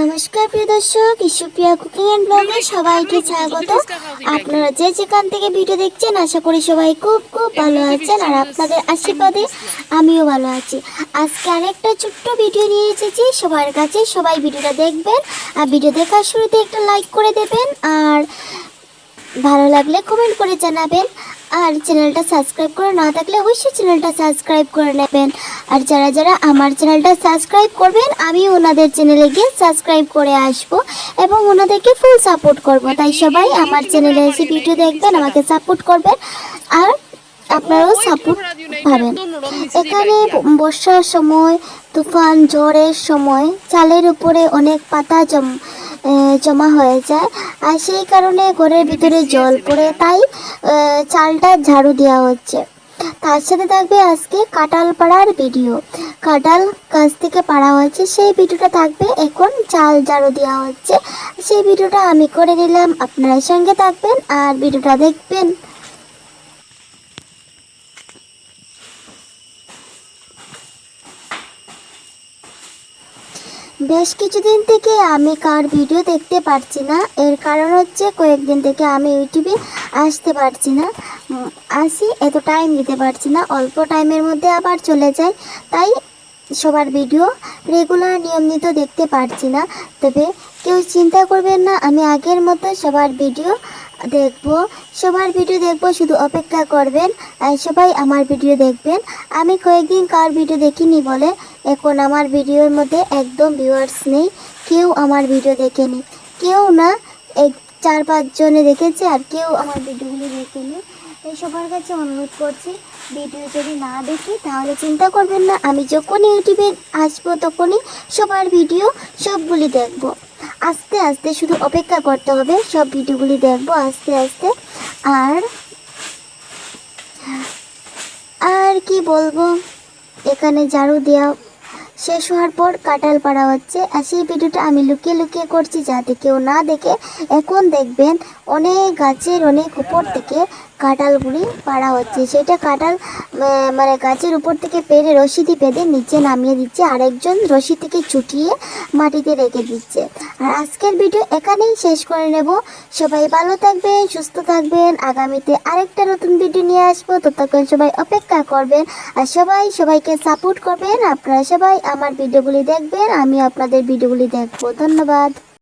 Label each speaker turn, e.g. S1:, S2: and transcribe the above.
S1: নমস্কার প্রিয় দর্শক। ইস্যুপ্রিয়া কুকিং অ্যান্ড ব্লগে সবাইকে স্বাগত। আপনারা যে যেখান থেকে ভিডিও দেখছেন আশা করি সবাই খুব খুব ভালো আছেন। আর আপনাদের আশীর্বাদে আমিও ভালো আছি। আজকে আরেকটা ছোট্ট ভিডিও নিয়ে এসেছি। সবার কাছে সবাই ভিডিওটা দেখবেন। আর ভিডিও দেখার শুরুতে একটা লাইক করে দেবেন। আর ভালো লাগলে কমেন্ট করে জানাবেন। আর চ্যানেলটা সাবস্ক্রাইব করে না থাকলে অবশ্যই চ্যানেলটা সাবস্ক্রাইব করে নেবেন। আর যারা যারা আমার চ্যানেলটা সাবস্ক্রাইব করবেন, আমি ওনাদের চ্যানেলে গিয়ে সাবস্ক্রাইব করে আসব এবং ওনাদেরকে ফুল সাপোর্ট করব। তাই সবাই আমার চ্যানেলে এসে ভিডিও দেখবেন, আমাকে সাপোর্ট করবেন আর আপনারাও সাপোর্ট পাবেন। এখানে বর্ষার সময়, তুফান, ঝড়ের সময়, চালের উপরে অনেক পাতা জম জমা হয়ে যায়। আর সেই কারণে ঘরের ভিতরে জল পড়ে, তাই চালটা ঝাড়ু দেওয়া হচ্ছে। তার সাথে থাকবে আজকে কাটাল পাড়ার ভিডিও। কাটাল গাছ থেকে পাড়া হয়েছে, সেই ভিডিওটা থাকবে। এখন চাল ঝাড়ু দেওয়া হচ্ছে। সেই ভিডিওটা আমি করে নিলাম আপনারা সঙ্গে থাকবেন আর ভিডিওটা দেখবেন। বেশ কিছুদিন থেকে আমি কার ভিডিও দেখতে পারছি না। এর কারণ হচ্ছে কয়েকদিন থেকে আমি ইউটিউবে আসতে পারছি না। আসি, এত টাইম দিতে পারছি না। অল্প টাইমের মধ্যে আবার চলে যায় তাই সবার ভিডিও রেগুলার নিয়মিত দেখতে পারছি না। তবে কেউ চিন্তা করবেন না, আমি আগের মতো সবার ভিডিও দেখব। সবার ভিডিও দেখব, শুধু অপেক্ষা করবেন সবাই আমার ভিডিও দেখবেন। আমি কয়েকদিন কার ভিডিও দেখিনি বলে, এখন আমার ভিডিওর মধ্যে একদম ভিউয়ার্স নেই, কেউ আমার ভিডিও দেখেনি। কেউ না, এক, চার পাঁচজনে দেখেছে আর কেউ আমার ভিডিওগুলি দেখেনি। তাই সবার কাছে অনুরোধ করছি, ভিডিও যদি না দেখি, তাহলে চিন্তা করবেন না, আমি যখন ইউটিউবে আসব তখনই সবার ভিডিও সবগুলি দেখব। আস্তে আস্তে শুধু অপেক্ষা করতে হবে, সব ভিডিওগুলি দেখব আস্তে আস্তে। আর আর কি বলব? এখানে ঝাড়ু দেওয়া শেষ হওয়ার পর কাটাল পাড়া হচ্ছে। আর সেই ভিডিওটা আমি লুকিয়ে লুকিয়ে করছি যাতে কেউ না দেখে। এখন দেখবেন অনেক গাছের অনেক উপর থেকে কাঁঠালগুলি পাড়া হচ্ছে। সেটা কাঁঠাল মানে গাছের উপর থেকে পেরে রশি দিয়ে বেঁধে নিচে নামিয়ে দিচ্ছে। আরেকজন রশি থেকে ছুটিয়ে মাটিতে রেখে দিচ্ছে। আর আজকের ভিডিও এখানেই শেষ করে নেব। সবাই ভালো থাকবেন, সুস্থ থাকবেন। আগামীতে আরেকটা নতুন ভিডিও নিয়ে আসব। ততক্ষণ সবাই অপেক্ষা করবেন আর সবাই সবাইকে সাপোর্ট করবেন। আপনারা সবাই আমার ভিডিওগুলি দেখবেন আমি আপনাদের ভিডিওগুলি দেখব। ধন্যবাদ।